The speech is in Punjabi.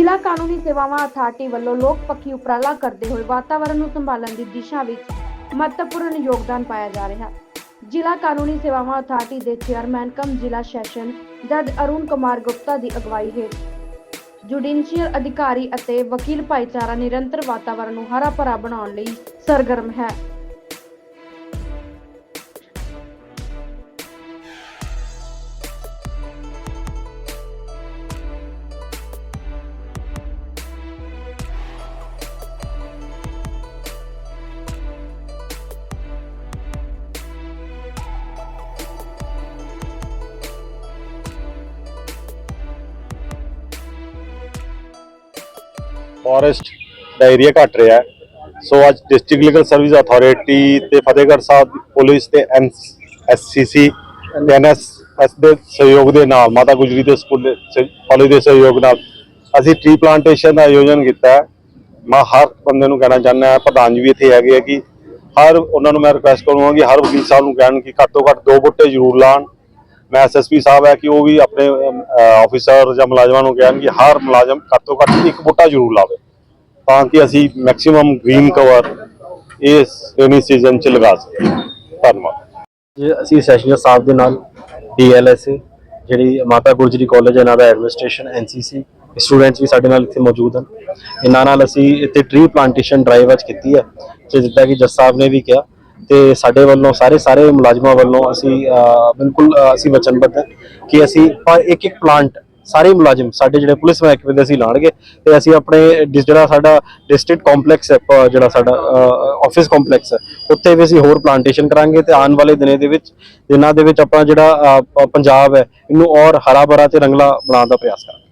ਜ਼ਿਲ੍ਹਾ ਕਾਨੂੰਨੀ ਸੇਵਾਵਾਂ ਅਥਾਰਟੀ ਵੱਲੋਂ ਲੋਕ ਪੱਖੀ ਉਪਰਾਲਾ ਕਰਦੇ ਹੋਏ ਵਾਤਾਵਰਣ ਨੂੰ ਸੰਭਾਲਣ ਦੀ ਦਿਸ਼ਾ ਵਿੱਚ ਮਹੱਤਵਪੂਰਨ ਯੋਗਦਾਨ ਪਾਇਆ ਜਾ ਰਿਹਾ। ਹੈ ਜ਼ਿਲ੍ਹਾ ਕਾਨੂੰਨੀ ਸੇਵਾਵਾਂ ਅਥਾਰਟੀ ਦੇ ਚੇਅਰਮੈਨ ਕਮ ਜ਼ਿਲ੍ਹਾ ਸੈਸ਼ਨ ਜੱਜ ਅਰੁਣ ਕੁਮਾਰ ਗੁਪਤਾ ਦੀ ਅਗਵਾਈ ਹੇਠ ਜੁਡੀਸ਼ੀਅਲ ਅਧਿਕਾਰੀ ਅਤੇ ਵਕੀਲ ਭਾਈਚਾਰਾ ਨਿਰੰਤਰ ਵਾਤਾਵਰਣ ਨੂੰ ਹਰਾ ਭਰਾ ਬਣਾਉਣ ਲਈ ਸਰਗਰਮ ਹੈ। ਫੋਰੈਸਟ ਦਾ ਏਰੀਆ ਘਟ ਰਿਹਾ ਹੈ। ਸੋ ਅੱਜ ਡਿਸਟ੍ਰਿਕਟ ਲੀਗਲ ਸਰਵਿਸ ਅਥਾਰਟੀ ਤੇ ਫਤਿਹਗੜ੍ਹ ਸਾਹਿਬ ਪੁਲਿਸ ਤੇ ਐਨਐਸਸੀਸੀ ਤੇ ਐਨਐਸਐਸ ਦੇ ਸਹਿਯੋਗ ਦੇ ਨਾਲ, ਮਾਤਾ ਗੁਜਰੀ ਦੇ ਸਕੂਲ ਕਾਲਜ ਦੇ ਸਹਿਯੋਗ ਨਾਲ ਅਸੀਂ ਟ੍ਰੀ ਪਲਾਂਟੇਸ਼ਨ ਦਾ ਆਯੋਜਨ ਕੀਤਾ ਹੈ। ਮੈਂ ਹਰ ਬੰਦੇ ਨੂੰ ਕਹਿਣਾ ਚਾਹੁੰਦਾ ਪ੍ਰਧਾਨ ਜੀ ਵੀ ਇੱਥੇ ਹੈਗੇ ਆ ਕਿ ਹਰ ਉਹਨਾਂ ਨੂੰ ਮੈਂ ਰਿਕੁਐਸਟ ਕਰੂੰਗਾ ਕਿ ਹਰ ਵਕੀਲ ਸਾਹਿਬ ਨੂੰ ਕਹਿਣ ਕਿ ਘੱਟ ਤੋਂ ਘੱਟ ਦੋ ਬੁੱਟੇ ਜ਼ਰੂਰ ਲਾਣ ਮੈਂ ਐਸਐਸਪੀ ਸਾਹਿਬ ਹੈ ਕਿ ਉਹ ਵੀ ਆਪਣੇ ਆਫੀਸਰ ਜਾਂ ਮੁਲਾਜ਼ਮਾਂ ਨੂੰ ਕਹਿਣ ਕਿ ਹਰ ਮੁਲਾਜ਼ਮ ਘੱਟ ਤੋਂ ਘੱਟ ਇੱਕ ਬੂਟਾ ਜ਼ਰੂਰ ਲਾਵੇ ਤਾਂ ਕਿ ਅਸੀਂ ਮੈਕਸਿਮਮ ਗ੍ਰੀਨ ਕਵਰ ਇਸ ਰੇਨੀ ਸੀਜ਼ਨ ਚ ਲਗਾ ਸਕੀਏ। ਧੰਨਵਾਦ। ਜੇ, ਅਸੀਂ ਸੈਸ਼ਨਰ ਸਾਹਿਬ ਦੇ ਨਾਲ ਡੀਐਲਐਸ ਜਿਹੜੀ ਮਾਤਾ ਗੁਰਜਰੀ ਕਾਲਜ ਇਹਨਾਂ ਦਾ ਐਡਮਿਨਿਸਟ੍ਰੇਸ਼ਨ ਐਨਸੀਸੀ ਸਟੂਡੈਂਟਸ ਵੀ ਸਾਡੇ ਨਾਲ ਇੱਥੇ ਮੌਜੂਦ ਹਨ। ਇਹਨਾਂ ਨਾਲ ਅਸੀਂ ਇੱਥੇ ਟ੍ਰੀ ਪਲਾਂਟੇਸ਼ਨ ਡਰਾਈਵ ਅੱਜ ਕੀਤੀ ਹੈ। ਤੇ ਜਿੱਦਾਂ ਕਿ ਜਸ ਸਾਹਿਬ ਨੇ ਵੀ ਕਿਹਾ ਤੇ ਸਾਡੇ ਵੱਲੋਂ ਸਾਰੇ ਸਾਰੇ ਮੁਲਾਜ਼ਮਾਂ ਵੱਲੋਂ ਅਸੀਂ ਬਿਲਕੁਲ ਅਸੀਂ ਵਚਨਬੱਧ ਹਾਂ ਕਿ ਅਸੀਂ ਪਰ ਇੱਕ ਇੱਕ ਪਲਾਂਟ ਸਾਰੇ ਮੁਲਾਜ਼ਮ, ਸਾਡੇ ਜਿਹੜੇ ਪੁਲਿਸ ਮਹਿਕਮੇ ਦੇ ਅਸੀਂ ਲਾਣਗੇ ਤੇ ਅਸੀਂ ਆਪਣੇ ਡਿਸ- ਜਿਹੜਾ ਸਾਡਾ ਡਿਸਟ੍ਰਿਕਟ ਕੰਪਲੈਕਸ ਹੈ ਪ- ਜਿਹੜਾ ਸਾਡਾ ਆਫਿਸ ਕੰਪਲੈਕਸ ਹੈ, ਉੱਥੇ ਵੀ ਅਸੀਂ ਹੋਰ ਪਲਾਂਟੇਸ਼ਨ ਕਰਾਂਗੇ ਤੇ ਆਉਣ ਵਾਲੇ ਦਿਨੇ ਦੇ ਵਿੱਚ, ਦਿਨਾਂ ਦੇ ਵਿੱਚ ਆਪਾਂ ਜਿਹੜਾ ਪੰਜਾਬ ਹੈ, ਇਹਨੂੰ ਔਰ ਹਰਾ ਭਰਾ ਤੇ ਰੰਗਲਾ ਬਣਾਉਣ ਦਾ ਪ੍ਰਯਾਸ ਕਰਾਂਗੇ।